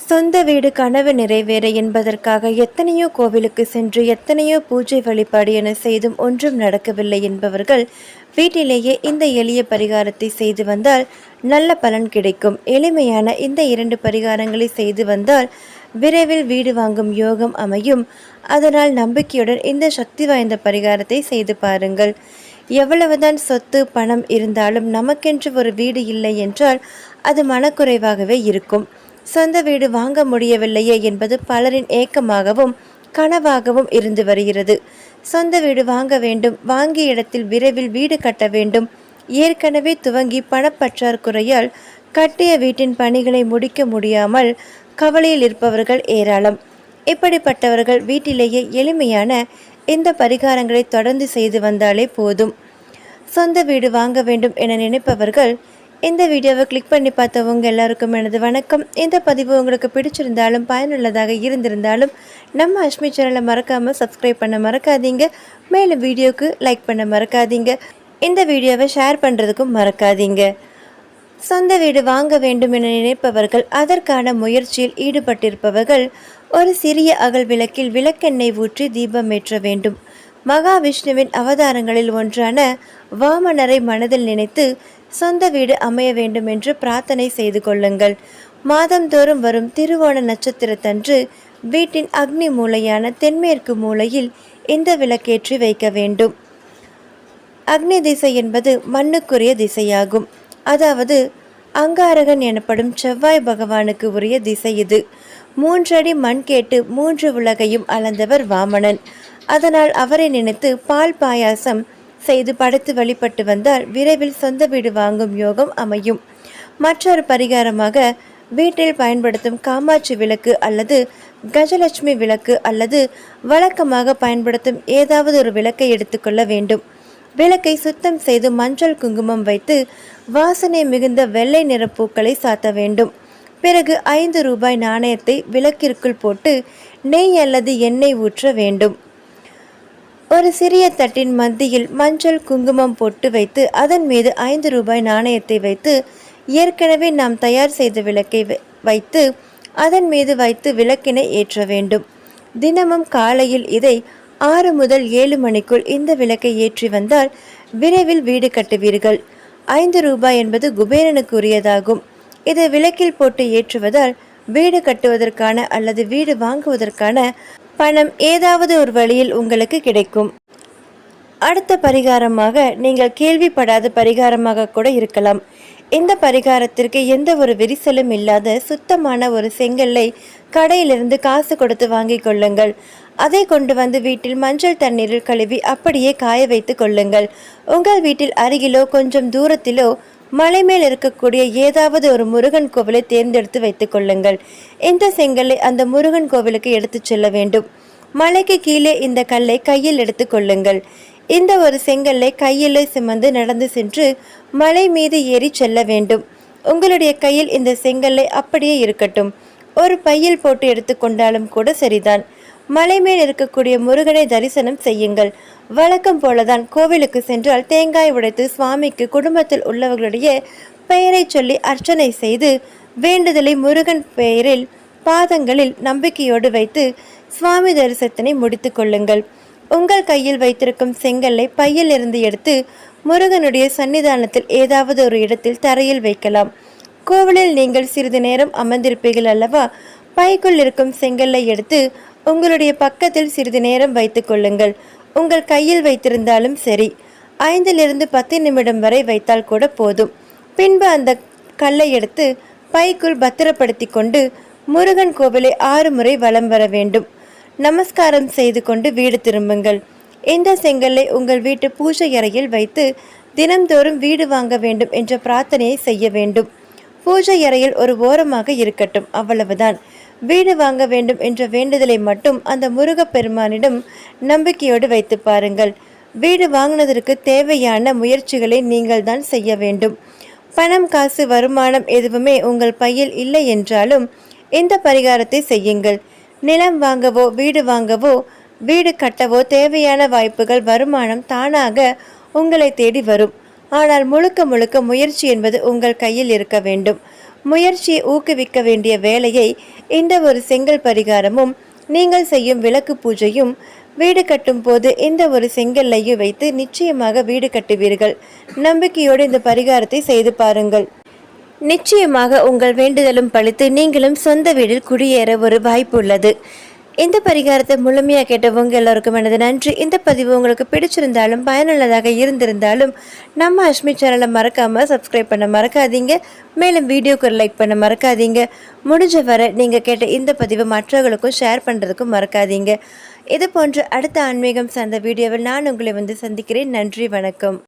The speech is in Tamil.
சொந்த வீடு கனவு நிறைவேற என்பதற்காக எத்தனையோ கோவிலுக்கு சென்று எத்தனையோ பூஜை வழிபாடு என செய்தும் ஒன்றும் நடக்கவில்லை என்பவர்கள் வீட்டிலேயே இந்த எளிய பரிகாரத்தை செய்து வந்தால் நல்ல பலன் கிடைக்கும். எளிமையான இந்த இரண்டு பரிகாரங்களை செய்து வந்தால் விரைவில் வீடு வாங்கும் யோகம் அமையும். அதனால் நம்பிக்கையுடன் இந்த சக்தி வாய்ந்த பரிகாரத்தை செய்து பாருங்கள். எவ்வளவுதான் சொத்து பணம் இருந்தாலும் நமக்கென்று ஒரு வீடு இல்லை என்றால் அது மனக்குறைவாகவே இருக்கும். சொந்த வீடு வாங்க முடியவில்லையே என்பது பலரின் ஏக்கமாகவும் கனவாகவும் இருந்து வருகிறது. சொந்த வீடு வாங்க வேண்டும் வாங்கிய இடத்தில் விரைவில் வீடு கட்ட வேண்டும். ஏற்கனவே துவங்கி பணப்பற்றாக்குறையால் கட்டிய வீட்டின் பணிகளை முடிக்க முடியாமல் கவலையில் இருப்பவர்கள் ஏராளம். இப்படிப்பட்டவர்கள் வீட்டிலேயே எளிமையான இந்த பரிகாரங்களை தொடர்ந்து செய்து வந்தாலே போதும். சொந்த வீடு வாங்க வேண்டும் என நினைப்பவர்கள் இந்த வீடியோவை கிளிக் பண்ணி பார்த்தவங்க எல்லாருக்கும் எனது வணக்கம். இந்த பதிவு உங்களுக்கு பிடிச்சிருந்தாலும் பயனுள்ளதாக இருந்திருந்தாலும் நம்ம அஷ்மி சேனலை மறக்காமல் சப்ஸ்கிரைப் பண்ண மறக்காதீங்க. மேலும் வீடியோக்கு லைக் பண்ண மறக்காதீங்க. இந்த வீடியோவை ஷேர் பண்ணுறதுக்கும் மறக்காதீங்க. சொந்த வீடு வாங்க வேண்டும் என நினைப்பவர்கள் அதற்கான முயற்சியில் ஈடுபட்டிருப்பவர்கள் ஒரு சிறிய அகல் விளக்கில் விளக்கெண்ணெய் ஊற்றி தீபம் ஏற்ற வேண்டும். மகாவிஷ்ணுவின் அவதாரங்களில் ஒன்றான வாமனரை மனதில் நினைத்து சொந்த வீடு அமைய வேண்டும் என்று பிரார்த்தனை செய்து கொள்ளுங்கள். மாதந்தோறும் வரும் திருவோண நட்சத்திரத்தன்று வீட்டின் அக்னி மூலையான தென்மேற்கு மூலையில் இந்த விளக்கேற்றி வைக்க வேண்டும். அக்னி திசை என்பது மண்ணுக்குரிய திசையாகும். அதாவது அங்காரகன் எனப்படும் செவ்வாய் பகவானுக்கு உரிய திசை இது. மூன்றடி மண் கேட்டு மூன்று உலகையும் அளந்தவர் வாமனன். அதனால் அவரை நினைத்து பால் பாயாசம் செய்து படைத்து வழிபட்டு வந்தால் விரைவில் சொந்த வீடு வாங்கும் யோகம் அமையும். மற்றொரு பரிகாரமாக வீட்டில் பயன்படுத்தும் காமாட்சி விளக்கு அல்லது கஜலட்சுமி விளக்கு அல்லது வழக்கமாக பயன்படுத்தும் ஏதாவது ஒரு விளக்கை எடுத்துக்கொள்ள வேண்டும். விளக்கை சுத்தம் செய்து மஞ்சள் குங்குமம் வைத்து வாசனை மிகுந்த வெள்ளை நிற பூக்களை சாத்த வேண்டும். பிறகு ஐந்து ரூபாய் நாணயத்தை விளக்கிற்குள் போட்டு நெய் அல்லது எண்ணெய் ஊற்ற வேண்டும். ஒரு சிறிய தட்டின் மத்தியில் மஞ்சள் குங்குமம் போட்டு வைத்து அதன் மீது ஐந்து ரூபாய் நாணயத்தை வைத்து ஏற்கனவே நாம் தயார் செய்த விளக்கை வை- வைத்து அதன் மீது வைத்து விளக்கினை ஏற்ற வேண்டும். தினமும் காலையில் இதை ஆறு முதல் ஏழு மணிக்குள் இந்த விளக்கை ஏற்றி வந்தால் விரைவில் வீடு கட்டுவீர்கள். ஐந்து ரூபாய் என்பது குபேரனுக்கு உரியதாகும் இதை விளக்கில் போட்டு ஏற்றுவதால் வீடு கட்டுவதற்கான அல்லது வீடு வாங்குவதற்கான பணம் ஏதாவது ஒரு வழியில் உங்களுக்கு கிடைக்கும். அடுத்த பரிகாரமாக நீங்கள் கேள்விப்படாத பரிகாரமாக கூட இருக்கலாம். இந்த பரிகாரத்திற்கு எந்த ஒரு விரிசலும் இல்லாத சுத்தமான ஒரு செங்கல்லை கடையிலிருந்து காசு கொடுத்து வாங்கிக் கொள்ளுங்கள். அதை கொண்டு வந்து வீட்டில் மஞ்சள் தண்ணீரில் கழுவி அப்படியே காய வைத்து கொள்ளுங்கள். உங்கள் வீட்டில் அருகிலோ கொஞ்சம் தூரத்திலோ மலை மேல் இருக்கக்கூடிய ஏதாவது ஒரு முருகன் கோவிலை தேர்ந்தெடுத்து வைத்துக் கொள்ளுங்கள். இந்த செங்கல்லை அந்த முருகன் கோவிலுக்கு எடுத்துச் செல்ல வேண்டும். மலைக்கு கீழே இந்த கல்லை கையில் எடுத்துக் கொள்ளுங்கள். இந்த ஒரு செங்கல்லை கையிலே சுமந்து நடந்து சென்று மலை மீது ஏறி செல்ல வேண்டும். உங்களுடைய கையில் இந்த செங்கல்லை அப்படியே இருக்கட்டும். ஒரு பையில் போட்டு எடுத்துக்கொண்டாலும் கூட சரிதான். மலை மேல் இருக்கக்கூடிய முருகனை தரிசனம் செய்யுங்கள். வழக்கம் போலதான் கோவிலுக்கு சென்றால் தேங்காய் உடைத்து சுவாமிக்கு குடும்பத்தில் உள்ளவர்களுடைய பெயரை சொல்லி அர்ச்சனை செய்து வேண்டுதலை முருகன் பெயரில் பாதங்களில் நம்பிக்கையோடு வைத்து சுவாமி தரிசனத்தினை முடித்து கொள்ளுங்கள். உங்கள் கையில் வைத்திருக்கும் செங்கல்லை பையில் இருந்து எடுத்து முருகனுடைய சன்னிதானத்தில் ஏதாவது ஒரு இடத்தில் தரையில் வைக்கலாம். கோவிலில் நீங்கள் சிறிது நேரம் அமர்ந்திருப்பீர்கள் அல்லவா? பைக்குள் இருக்கும் செங்கல்லை எடுத்து உங்களுடைய பக்கத்தில் சிறிது நேரம் வைத்துக்கொள்ளுங்கள் உங்கள் கையில் வைத்திருந்தாலும் சரி ஐந்திலிருந்து பத்து நிமிடம் வரை வைத்தால் கூட போதும். பின்பு அந்த கல்லை எடுத்து பைக்குள் பத்திரப்படுத்தி கொண்டு முருகன் கோவிலை ஆறு முறை வலம் வர வேண்டும். நமஸ்காரம் செய்து கொண்டு வீடு திரும்புங்கள். இந்த செங்கல்லை உங்கள் வீட்டு பூஜை அறையில் வைத்து தினம்தோறும் வீடு வாங்க வேண்டும் என்ற பிரார்த்தனையை செய்ய வேண்டும். பூஜை அறையில் ஒரு ஓரமாக இருக்கட்டும் அவ்வளவுதான். வீடு வாங்க வேண்டும் என்ற வேண்டுதலை மட்டும் அந்த முருகப்பெருமானிடம் நம்பிக்கையோடு வைத்து பாருங்கள். வீடு வாங்கினதற்கு தேவையான முயற்சிகளை நீங்கள் தான் செய்ய வேண்டும். பணம் காசு வருமானம் எதுவுமே உங்கள் பையில் இல்லை என்றாலும் இந்த பரிகாரத்தை செய்யுங்கள். நிலம் வாங்கவோ வீடு வாங்கவோ வீடு கட்டவோ தேவையான வாய்ப்புகள் வருமானம் தானாக உங்களை தேடி வரும். ஆனால் முழுக்க முழுக்க முயற்சி என்பது உங்கள் கையில் இருக்க வேண்டும். முயற்சியை ஊக்குவிக்க வேண்டிய வேலையை இந்த ஒரு செங்கல் பரிகாரமும் நீங்கள் செய்யும் விளக்கு பூஜையும் வீடு கட்டும் போது இந்த ஒரு செங்கல்லையும் வைத்து நிச்சயமாக வீடு கட்டுவீர்கள். நம்பிக்கையோடு இந்த பரிகாரத்தை செய்து பாருங்கள். நிச்சயமாக உங்கள் வேண்டுதலும் பழித்து நீங்களும் சொந்த வீட்டில் குடியேற ஒரு வாய்ப்பு உள்ளது. இந்த பரிகாரத்தை முழுமையாக கேட்டவங்க எல்லோருக்கும் எனது நன்றி. இந்த பதிவு உங்களுக்கு பிடிச்சிருந்தாலும் பயனுள்ளதாக இருந்திருந்தாலும் நம்ம அஷ்மி சேனலை மறக்காமல் சப்ஸ்கிரைப் பண்ண மறக்காதீங்க. மேலும் வீடியோக்கு லைக் பண்ண மறக்காதீங்க. முடிஞ்ச வரை நீங்கள் கேட்ட இந்த பதிவை மற்றவர்களுக்கும் ஷேர் பண்ணுறதுக்கும் மறக்காதீங்க. இது போன்ற அடுத்த ஆன்மீகம் சார்ந்த வீடியோவில் நான் உங்களை வந்து சந்திக்கிறேன். நன்றி வணக்கம்.